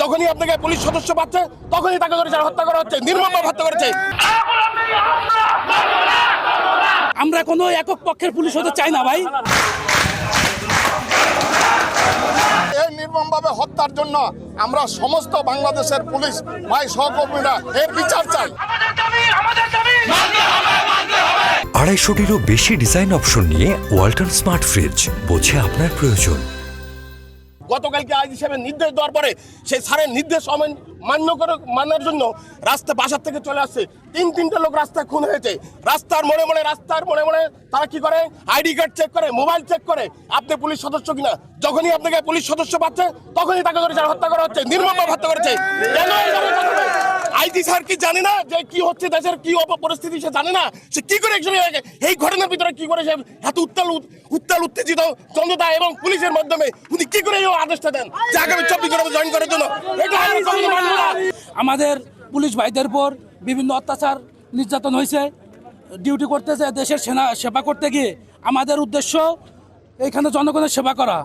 যখনই আপনাকে পুলিশ সদস্য পাচ্ছে তখনই তাকে ধরে যারা হত্যা করা হচ্ছে নির্মমভাবে হত্যা করেছে। আমরা কোনো একক পক্ষের পুলিশ হতে চাই না ভাই। এই নির্মমভাবে হত্যার জন্য আমরা সমস্ত বাংলাদেশের পুলিশ ভাই সহকর্মীরা এর বিচার চাই। আড়াইশোটিরও বেশি ডিজাইন অপশন নিয়ে ওয়াল্টন স্মার্ট ফ্রিজ বোঝে আপনার প্রয়োজন। গতকালকে আইজি সাহেবের নির্দেশ দেওয়ার পরে সেই স্যারের নির্দেশ মান্য করে মানার জন্য রাস্তা বাসার থেকে চলে আসছে। তিন তিনটে লোক রাস্তায় খুন হয়েছে। রাস্তার মনে মনে রাস্তার মনে মনে তারা কি করে? আইডি কার্ড চেক করে, মোবাইল চেক করে। আপনি পুলিশ সদস্য কিনা? যখনই আপনাকে পুলিশ সদস্য পাচ্ছে, তখনই তাকে ধরে হত্যা করা হচ্ছে নির্মম হত্যা করেছে। কেন আইজি স্যার কি জানে না যে কি হচ্ছে দেশের কি পরিস্থিতি সে জানে না? সে কি করে একজন এই ঘটনার ভিতরে কি করে সে এত উত্তাল উত- উত্তাল উত্তেজিত চন্দ্রতা এবং পুলিশের মাধ্যমে উনি কি করে এই আদেশটা দেন? যে আগামী চব্বিশ ঘণ্টা জয়েন করার জন্য। আমাদের পুলিশ ভাইদের উপর বিভিন্ন অত্যাচার নির্যাতন হয়েছে ডিউটি করতেছে দেশের সেনা সেবা করতে গিয়ে। আমাদের উদ্দেশ্য এইখানে জনগণের সেবা করা।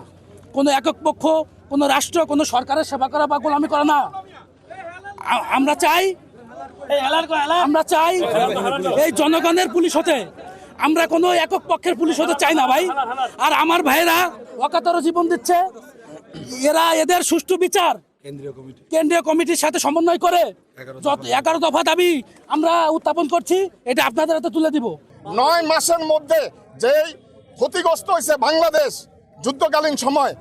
কোনো একক পক্ষ কোনো রাষ্ট্র কোনো সরকারের সেবা করা বা গোলামি করা না। আমরা চাই আমরা চাই এই জনগণের পুলিশ হতে। আমরা কোনো একক পক্ষের পুলিশ হতে চাই না ভাই। আর আমার ভাইয়েরা অকাতর জীবন দিচ্ছে। এরা এদের সুষ্ঠু বিচার কেন্দ্রীয় কমিটির সাথে সমন্বয় করে এগারো দফা দাবি আমরা উত্থাপন করছি। এটা আপনাদের হাতে তুলে দিব। নয় মাসের মধ্যে যেই ক্ষতিগ্রস্ত হয়েছে বাংলাদেশ যুদ্ধকালীন সময়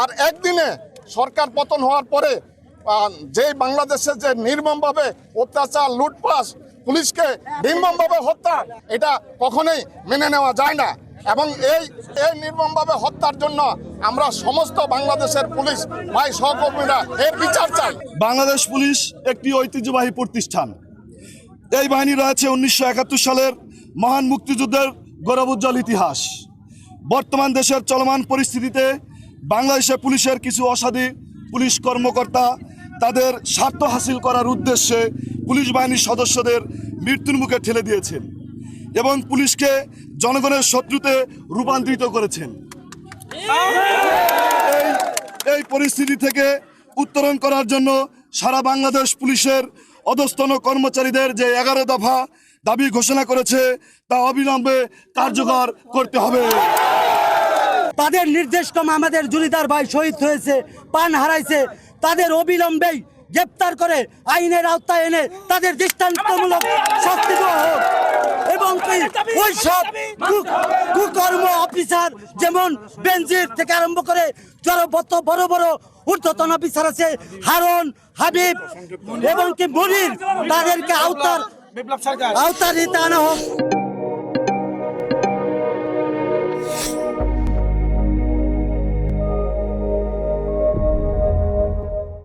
আর একদিনে সরকার পতন হওয়ার পরে যেই বাংলাদেশে যে নির্মমভাবে অত্যাচার লুটপাস পুলিশকে নির্মমভাবে হত্যা, এটা কখনোই মেনে নেওয়া যায় না। এবং এই এই নির্মমভাবে হত্যার জন্য আমরা সমস্ত বাংলাদেশের পুলিশ ভাই সহকর্মীরা এর বিচার চাই। বাংলাদেশ পুলিশ একটি ঐতিহ্যবাহী প্রতিষ্ঠান। এই বাহিনী রয়েছে উনিশশো একাত্তর সালের মহান মুক্তিযুদ্ধের গৌরবোজ্জ্বল ইতিহাস। বর্তমান দেশের চলমান পরিস্থিতিতে বাংলাদেশে পুলিশের কিছু অসাধু পুলিশ কর্মকর্তা তাদের স্বার্থ হাসিল করার উদ্দেশ্যে পুলিশ বাহিনীর সদস্যদের মৃত্যুর মুখে ঠেলে দিয়েছেন এবং পুলিশকে জনগণের শত্রুতে রূপান্তরিত করেছেন। এই পরিস্থিতি থেকে উত্তরণ করার জন্য সারা বাংলাদেশ পুলিশের অধস্তন কর্মচারীদের যে এগারো দফা দাবি ঘোষণা করেছে, তা অবিলম্বে কার্যকর করতে হবে। তাদের নির্দেশ ক্রমে আমাদের জুলিদার ভাই শহীদ হয়েছে পান হারাইছে। তাদের অবিলম্বেই গ্রেপ্তার করে আইনের আওতায় এনে তাদের দৃষ্টান্তমূলক শাস্তি দেওয়া হোক। এবং কি ওই সব কুকর্ম অফিসার যেমন বেনজির থেকে আরম্ভ করে যারা বত বড় বড় ঊর্ধ্বতন অফিসার আছে হারন হাবিব এবং কি মনির তাদেরকে আওতার আওতার নিতে আনা হোক।